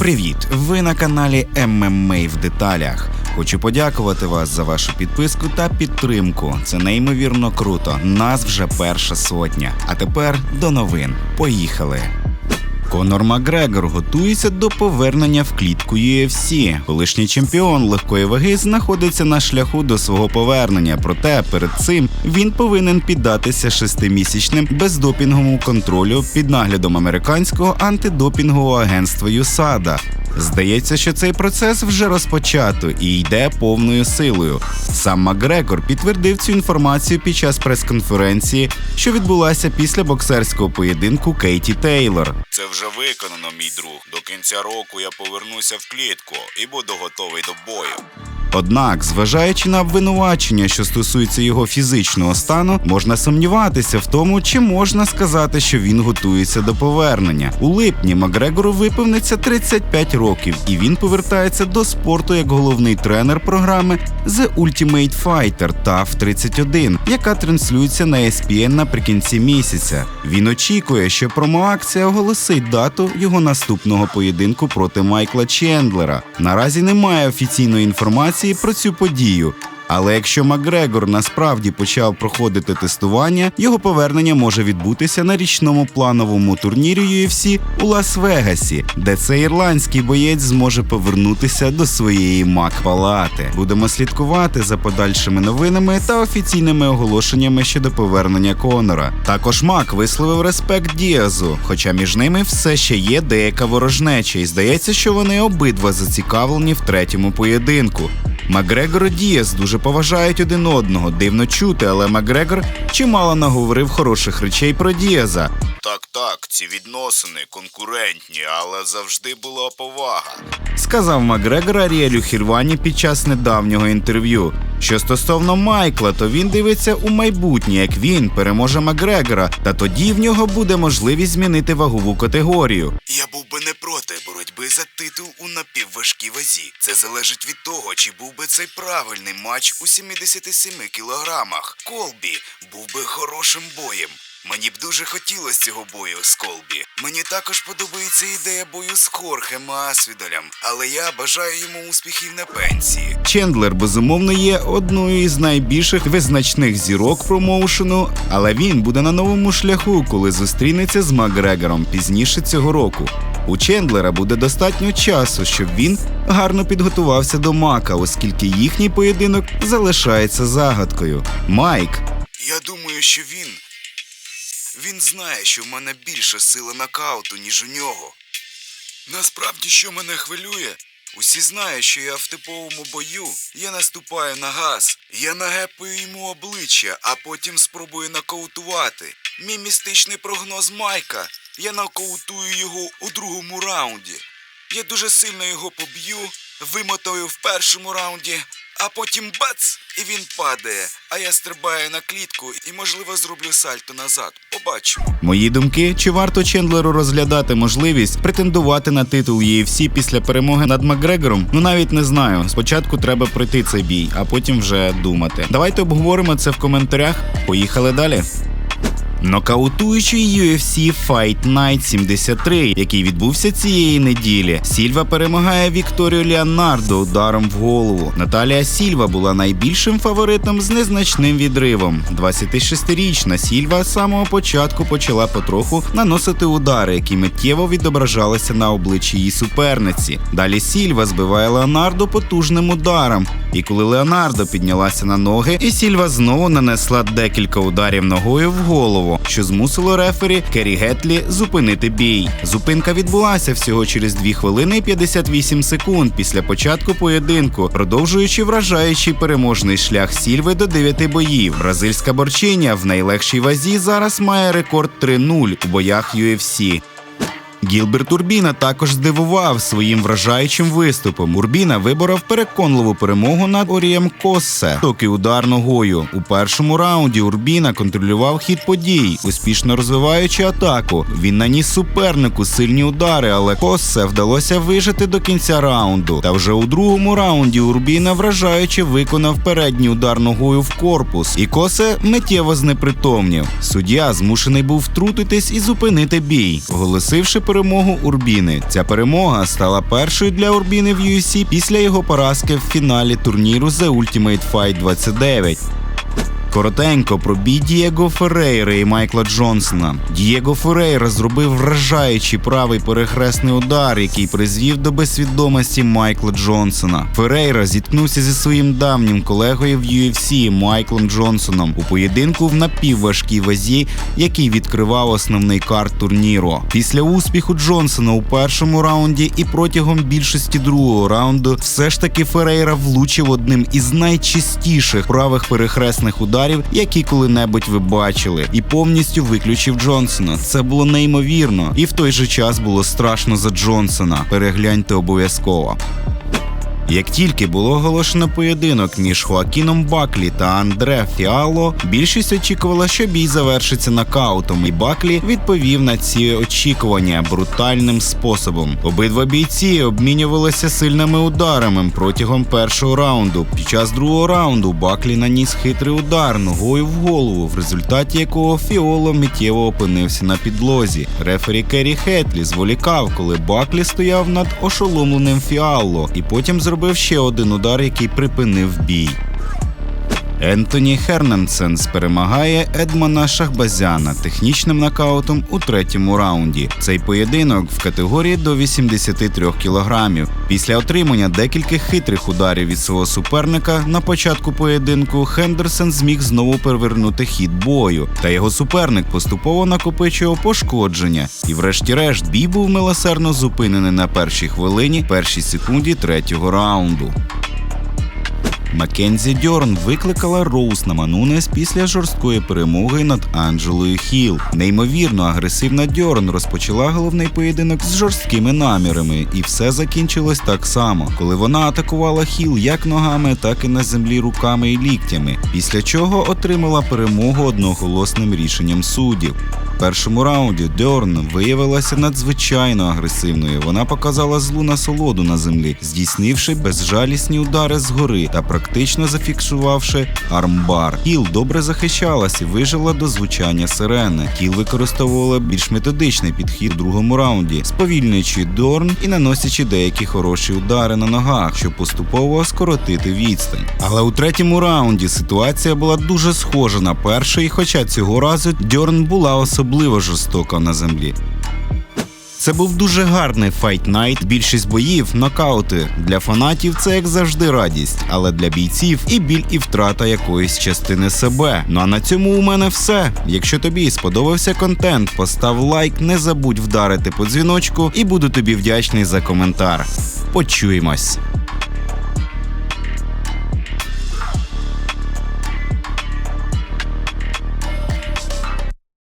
Привіт! Ви на каналі ММА в деталях. Хочу подякувати вас за вашу підписку та підтримку. Це неймовірно круто. Нас вже перша сотня. А тепер до новин. Поїхали. Конор Макгрегор готується до повернення в клітку UFC. Колишній чемпіон легкої ваги знаходиться на шляху до свого повернення. Проте перед цим він повинен піддатися шестимісячним бездопінговому контролю під наглядом американського антидопінгового агентства ЮСАДА. Здається, що цей процес вже розпочато і йде повною силою. Сам Макгрегор підтвердив цю інформацію під час прес-конференції, що відбулася після боксерського поєдинку Кейті Тейлор. Це вже виконано, мій друг. До кінця року я повернуся в клітку і буду готовий до бою. Однак, зважаючи на обвинувачення, що стосується його фізичного стану, можна сумніватися в тому, чи можна сказати, що він готується до повернення. У липні Макгрегору виповниться 35 років, і він повертається до спорту як головний тренер програми The Ultimate Fighter TAF 31, яка транслюється на ESPN наприкінці місяця. Він очікує, що промоакція оголосить дату його наступного поєдинку проти Майкла Чендлера. Наразі немає офіційної інформації про цю подію. Але якщо Макгрегор насправді почав проходити тестування, його повернення може відбутися на річному плановому турнірі UFC у Лас-Вегасі, де цей ірландський боєць зможе повернутися до своєї мак-палати. Будемо слідкувати за подальшими новинами та офіційними оголошеннями щодо повернення Конора. Також Мак висловив респект Діазу, хоча між ними все ще є деяка ворожнеча, і здається, що вони обидва зацікавлені в третьому поєдинку. Макгрегор і Діас дуже поважають один одного. Дивно чути, але Макгрегор чимало наговорив хороших речей про Діаза. Так, так, ці відносини конкурентні, але завжди була повага. Сказав Макгрегор Аріелю Хірвані під час недавнього інтерв'ю. Що стосовно Майкла, то він дивиться у майбутнє, як він переможе Макгрегора, та тоді в нього буде можливість змінити вагову категорію. Я був би не боротьби за титул у напівважкій вазі. Це залежить від того, чи був би цей правильний матч у 77 кілограмах. Колбі був би хорошим боєм. Мені б дуже хотілося цього бою з Колбі. Мені також подобається ідея бою з Хорхем Асвідалем, але я бажаю йому успіхів на пенсії. Чендлер, безумовно, є одною із найбільших визначних зірок промоушену, але він буде на новому шляху, коли зустрінеться з Макгрегором пізніше цього року. У Чендлера буде достатньо часу, щоб він гарно підготувався до Мака, оскільки їхній поєдинок залишається загадкою. Майк Я думаю, що він. Він знає, що в мене більша сила нокауту, ніж у нього. Насправді, що мене хвилює, усі знають, що я в типовому бою. Я наступаю на газ, я нагепаю йому обличчя, а потім спробую нокаутувати. Мій містичний прогноз Майка. Я нокаутую його у другому раунді. Я дуже сильно його поб'ю, вимотаю в першому раунді, а потім бац! І він падає. А я стрибаю на клітку і, можливо, зроблю сальто назад. Побачимо. Мої думки, чи варто Чендлеру розглядати можливість претендувати на титул UFC після перемоги над Макгрегором? Ну навіть не знаю. Спочатку треба пройти цей бій, а потім вже думати. Давайте обговоримо це в коментарях. Поїхали далі. Нокаутуючий UFC Fight Night 73, який відбувся цієї неділі. Сільва перемагає Вікторію Леонардо ударом в голову. Наталія Сільва була найбільшим фаворитом з незначним відривом. 26-річна Сільва з самого початку почала потроху наносити удари, які миттєво відображалися на обличчі її суперниці. Далі Сільва збиває Леонардо потужним ударом. І коли Леонардо піднялася на ноги, і Сільва знову нанесла декілька ударів ногою в голову, що змусило рефері Керрі Гетлі зупинити бій. Зупинка відбулася всього через 2 хвилини і 58 секунд після початку поєдинку, продовжуючи вражаючий переможний шлях Сільви до 9 боїв. Бразильська борчиня в найлегшій вазі зараз має рекорд 3-0 у боях UFC. Гілберт Урбіна також здивував своїм вражаючим виступом. Урбіна виборов переконливу перемогу над Орієм Коссе. Токи удар ногою. У першому раунді Урбіна контролював хід подій, успішно розвиваючи атаку. Він наніс супернику сильні удари, але Коссе вдалося вижити до кінця раунду. Та вже у другому раунді Урбіна вражаючи виконав передній удар ногою в корпус, і Косе миттєво знепритомнів. Суддя змушений був втрутитись і зупинити бій, оголосивши перемогу Урбіни. Ця перемога стала першою для Урбіни в UFC після його поразки в фіналі турніру The Ultimate Fight 29. Коротенько про бій Дієго Феррейри і Майкла Джонсона. Дієго Феррейра зробив вражаючий правий перехресний удар, який призвів до безсвідомості Майкла Джонсона. Феррейра зіткнувся зі своїм давнім колегою в UFC Майклом Джонсоном у поєдинку в напівважкій вазі, який відкривав основний карт турніру. Після успіху Джонсона у першому раунді і протягом більшості другого раунду все ж таки Феррейра влучив одним із найчистіших правих перехресних ударів, які коли-небудь ви бачили, і повністю виключив Джонсона. Це було неймовірно, і в той же час було страшно за Джонсона. Перегляньте обов'язково. Як тільки було оголошено поєдинок між Хоакіном Баклі та Андре Фіало, більшість очікувала, що бій завершиться нокаутом, і Баклі відповів на ці очікування брутальним способом. Обидва бійці обмінювалися сильними ударами протягом першого раунду. Під час другого раунду Баклі наніс хитрий удар ногою в голову, в результаті якого Фіоло миттєво опинився на підлозі. Рефері Керрі Хетлі зволікав, коли Баклі стояв над ошоломленим Фіалло, і потім зробив ще один удар, який припинив бій. Ентоні Хернансенс перемагає Едмана Шахбазяна технічним нокаутом у третьому раунді. Цей поєдинок в категорії до 83 кілограмів. Після отримання декількох хитрих ударів від свого суперника на початку поєдинку Хендерсон зміг знову перевернути хід бою, та його суперник поступово накопичував пошкодження. І врешті-решт бій був милосердно зупинений на першій хвилині, першій секунді третього раунду. Маккензі Дьорн викликала Роуз на Манунес після жорсткої перемоги над Анджелою Хіл. Неймовірно агресивна Дьорн розпочала головний поєдинок з жорсткими намірами, і все закінчилось так само, коли вона атакувала Хіл як ногами, так і на землі руками і ліктями. Після чого отримала перемогу одноголосним рішенням суддів. Першому раунді Дьорн виявилася надзвичайно агресивною. Вона показала злу насолоду на землі, здійснивши безжалісні удари згори та практично зафіксувавши армбар. Кіл добре захищалась і вижила до звучання сирени. Кіл використовувала більш методичний підхід у другому раунді, сповільнюючи Дорн і наносячи деякі хороші удари на ногах, щоб поступово скоротити відстань. Але у третьому раунді ситуація була дуже схожа на перший, хоча цього разу Дьорн була особливо жорстока на землі. Це був дуже гарний файт найт. Більшість боїв нокаути. Для фанатів це як завжди радість, але для бійців і біль, і втрата якоїсь частини себе. Ну а на цьому у мене все. Якщо тобі сподобався контент, постав лайк, не забудь вдарити по дзвіночку і буду тобі вдячний за коментар. Почуємось.